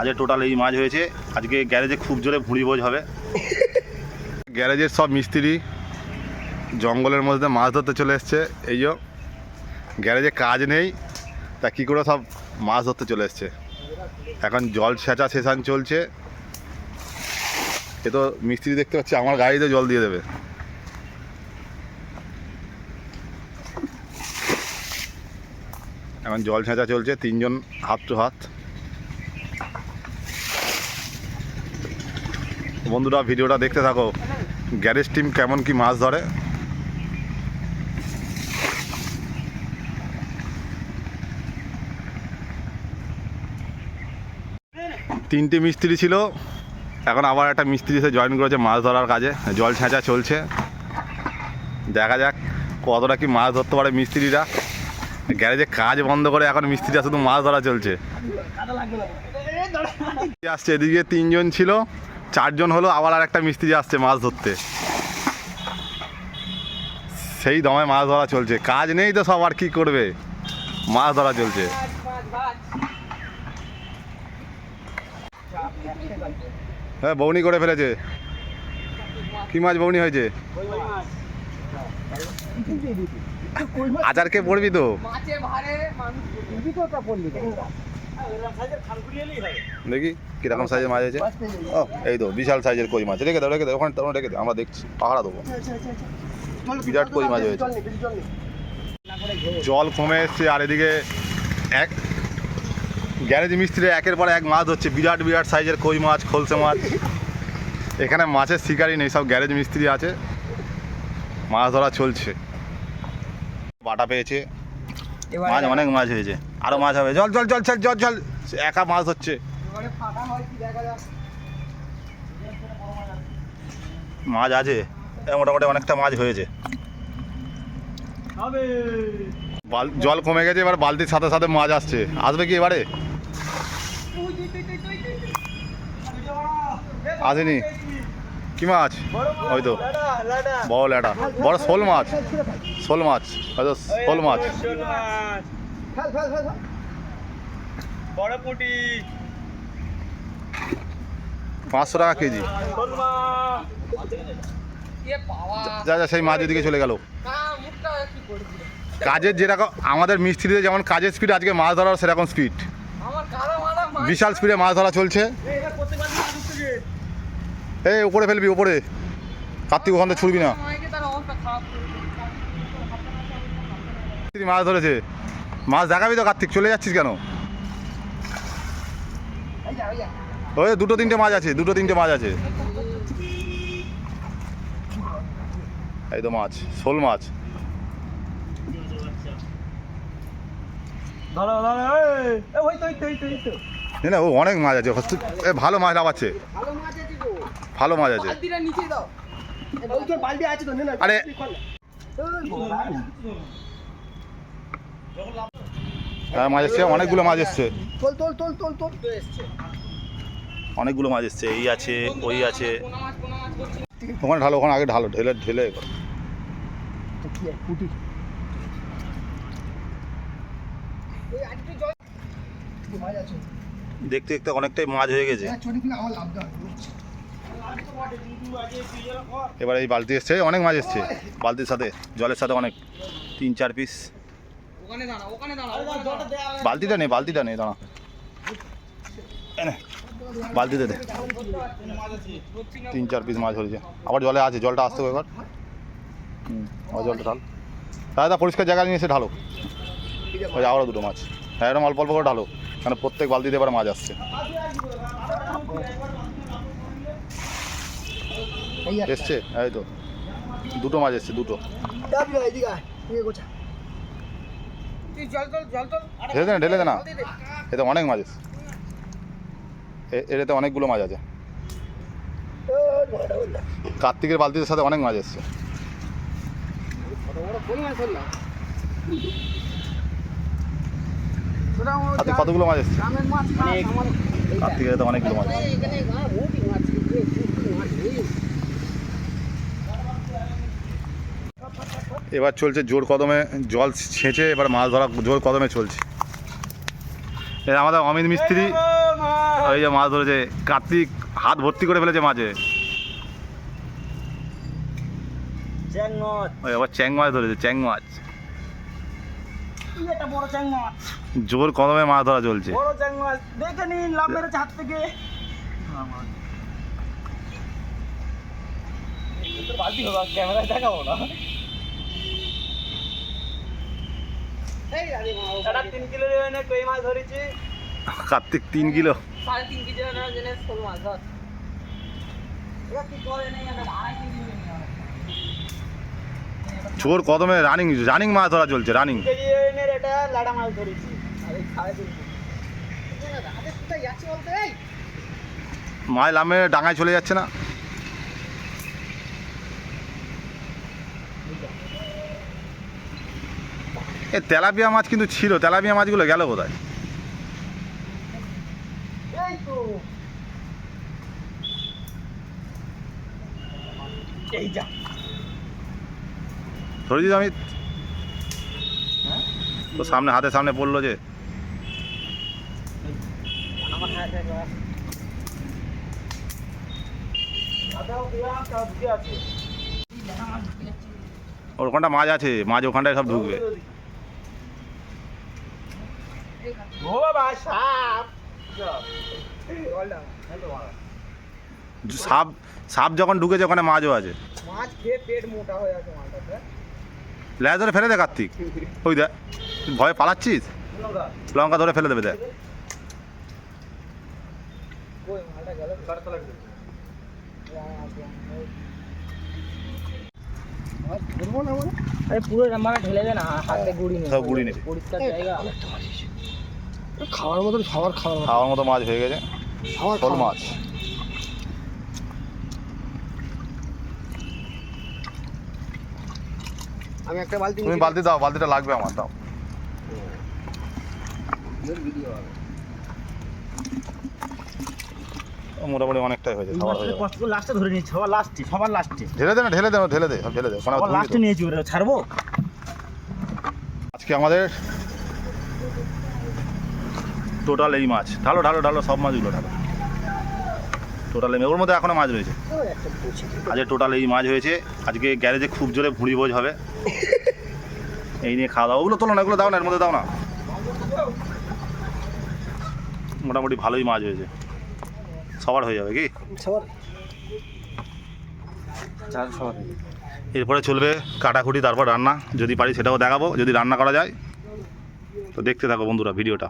আজকে টোটাল এই মাছ হয়েছে। আজকে গ্যারেজে খুব জোরে ভুঁড়ি বোঝ হবে। গ্যারেজের সব মিস্ত্রি জঙ্গলের মধ্যে মাছ ধরতে চলে এসছে। এই যে গ্যারেজে কাজ নেই, তা কী করে সব মাছ ধরতে চলে এসছে? এখন জল সেচা সেশন চলছে। এ তো মিস্ত্রি দেখতে পাচ্ছি, আমার গাড়িতে জল দিয়ে দেবে। এখন জল ছেঁচা চলছে, তিনজন হাত টু হাত। বন্ধুরা ভিডিওটা দেখতে থাকো। গ্যারেজ টিম কেমন কি মাছ ধরে? তিনটে মিস্ত্রি ছিল। এখন আবার একটা মিস্ত্রি এসে জয়েন করেছে মাছ ধরার কাজে। জল ছেঁচা চলছে। দেখা যাক কতটা কি মাছ ধরতে পারে মিস্ত্রিরা। গ্যারেজে কাজ বন্ধ করে এখন মিস্ত্রিরা শুধু মাছ ধরা চলছে। আসছে এদিকে তিনজন ছিল। চারজন হলো আবার আর একটা মিস্ত্রি আসছে মাছ ধরতে। সেই দমে মাছ ধরা চলছে। কাজ নেই তো সবার কি করবে? মাছ ধরা চলছে। হ্যাঁ বৌনি করে ফেলেছে। কি মাছ বৌনি হয়েছে? আচারকে পড়বি তো? মাছের ভারে মানুষ দেখি কীরকম সাইজের মাছ আছে। ও এই তো বিশাল সাইজের কই মাছ। রেখে দাও রেখে দাও ওখানে তখন রেখে দাও আমরা দেখছি। পাহাড়া দেবো। বিরাট কই মাছ হয়েছে। জল কমে এসছে আর এদিকে এক গ্যারেজ মিস্ত্রি একের পর এক মাছ হচ্ছে বিরাট বিরাট সাইজের কই মাছ খলসে মাছ। এখানে মাছের শিকারই নেই সব গ্যারেজ মিস্ত্রি আছে। মাছ ধরা চলছে। বাটা পেয়েছে। মাছ অনেক মাছ হয়েছে। আরও মাছ হবে। জল জল জল জল জল জল একা মাছ হচ্ছে মাছ আছে। মোটামুটি অনেকটা মাছ হয়েছে। জল কমে গেছে এবার বালতির সাথে সাথে মাছ আসছে। আসবে কি এবারে? আসেনি। কি মাছ? ওই তো। বড় ল্যাটা বড় শোল মাছ। শোল মাছ। হয়তো শোল মাছ। Fail fail fail. বড় পুটি। পাঁচশো টাকা কেজি। যা যা সেই মাছ এদিকে চলে গেল। না মুখটা কি করবি? কাজের যেরকম আমাদের মিস্ত্রিদের যেমন কাজের স্পিড আজকে মাছ ধরার সেরকম স্পিড বিশাল স্পিডে মাছ ধরা চলছে। এই উপরে ফেলবি উপরে। কার্তিক ওখান থেকে ছুড়বি না। মাছ ধরেছে। মাছ দেখাবি তো কার্তিক চলে যাচ্ছিস কেন। ওই দুটো তিনটে মাছ আছে দুটো তিনটে মাছ আছে। এই তো মাছ শোল মাছ। ধরো ধরো এই, এ, ওই তো ওই তো ওই তো, ওই তো। না, না ও অনেক মাছ আছে ভালো মাছ লাগাচ্ছে ভালো মাছ আছে গো। ভালো মাছ আছে। বালতিটা নিচে দাও। ওই তো বালতি আছে তো নে না আরে। হ্যাঁ মাছ এসছে অনেকগুলো মাছ এসছে। তোল তোল তোল তোল তোল। অনেকগুলো মাছ এসছে এই আছে ওই আছে। ওখানে ঢালো ওখানে আগে ঢালো ঢেলে ঢেলে দেখতে দেখতে অনেকটাই মাছ হয়ে গেছে। হ্যাঁ এবার এই বালতি এসছে অনেক মাছ এসছে বালতির সাথে জলের সাথে অনেক তিন চার পিস বালতিটা নেই বালতিটা নেই দাঁড়া। এনে, বালতিতে দে। তিন চার পিস মাছ ধরেছে। আবার জলে আছে জলটা আসতে হবে এবার। হুম আবার জলটা ঢাল। দাদা পরিষ্কার জায়গা নিয়ে এসে ঢালো। ওই আবারও দুটো মাছ। হ্যাঁ এরকম অল্প অল্প করে ঢালো। কারণ প্রত্যেক বালতিতে এবার মাছ আসছে। এসছে? এই তো। দুটো মাছ এসছে দুটো দাবি না এদিকে আয় এদিকে গোছা তুই জল তোল জল তোল ঢেলে দে না ঢেলে দে না। এতে অনেক মাছ এ- এটাতে অনেকগুলো মাছ আছে। কার্তিকের বালতির সাথে অনেক মাছ এসছে কতগুলো মাছ এসছে। কার্তিকের অনেকগুলো মাছ এই এখানে গাঁ ভর্তি মাছ, এই যে ভর্তি মাছ, এই। এবার চলছে জোর কদমে জল ছেঁচে এবার মাছ ধরা জোর কদমে চলছে। এ আমাদের অমিত মিস্ত্রি ওই যে মাছ ধরেছে কার্তিক হাত ভর্তি করে ফেলেছে মাঝে। আবার চ্যাং মাছ ধরেছে চ্যাং মাছ। জোর কদমে মাছ ধরা চলছে। বড় চ্যাং মাছ। দেখে নিন লাভ মেরেছে হাত থেকে। বালতি হবে ক্যামেরায় দেখাবো না। কেজি নিয়ে নিলাম। জোর কদমে রানিং রানিং মাছ ধরা চলছে রানিং তিন মাছ লামে ডাঙায় চলে যাচ্ছে না। এ তেলাপিয়া মাছ কিন্তু ছিল তেলাপিয়া মাছগুলো গেল কোথায়? এই তো এই যা। ধরেছি তো আমি তো সামনে হাতের সামনে পড়ল যে। হাতে ওর ওখানটা মাছ আছে মাছ ওখানটায় সব ঢুকবে। ও সাপ সাপ সাপ যখন ঢুকেছে ওখানে মাছও আছে। মাছ খেয়ে পেট মোটা হয়ে আছে মাছটাতে ল্যাজ ধরে ফেলে দে কার্তিক। ওই তুই ভয়ে পালাচ্ছিস? লঙ্কা। ধরে ফেলে দেবে দেখ। কই মালটা গেল। ধরবো না মানে পুরো ঢেলে দে না হাতে গুড়ি নেই গুড়ি নেবে পরিষ্কার জায়গা। খাওয়ার খাবার খাওয়ার মতন। খাওয়ার মতো মাছ হয়ে গেছে। খাওয়ার শোল মাছ। আমি একটা বালতি তুমি বালতি দাও বালতিটা লাগবে আমার দাও। মোটামুটি অনেকটাই হয়েছে হয়ে যাবে। কষ্ট করে লাস্টে ধরে নিয়েছি সবার লাস্টে সবার লাস্টে ঢেলে দে না ঢেলে দে ঢেলে দে সব ঢেলে দে সবার ধুয়ে লাস্টে নিয়েছি ছাড়বো? আজকে আমাদের টোটাল এই মাছ। ঢালো ঢালো ঢালো সব মাছগুলো ঢালো। টোটাল এই ওর মধ্যে এখনও মাছ রয়েছে। আজকে টোটাল এই মাছ হয়েছে। আজকে গ্যারেজে খুব জোরে ভুঁড়ি বোঝ হবে। এই নিয়ে খাওয়া দাওয়া। ওগুলো তোলো না এগুলো দাও না এর মধ্যে দাও না। মোটামুটি ভালোই মাছ হয়েছে। সবার হয়ে যাবে কি? সবার। এরপরে চলবে কাটাকুটি তারপর রান্না। যদি পারি সেটাও দেখাবো। যদি রান্না করা যায় তো দেখতে থাকো বন্ধুরা ভিডিওটা।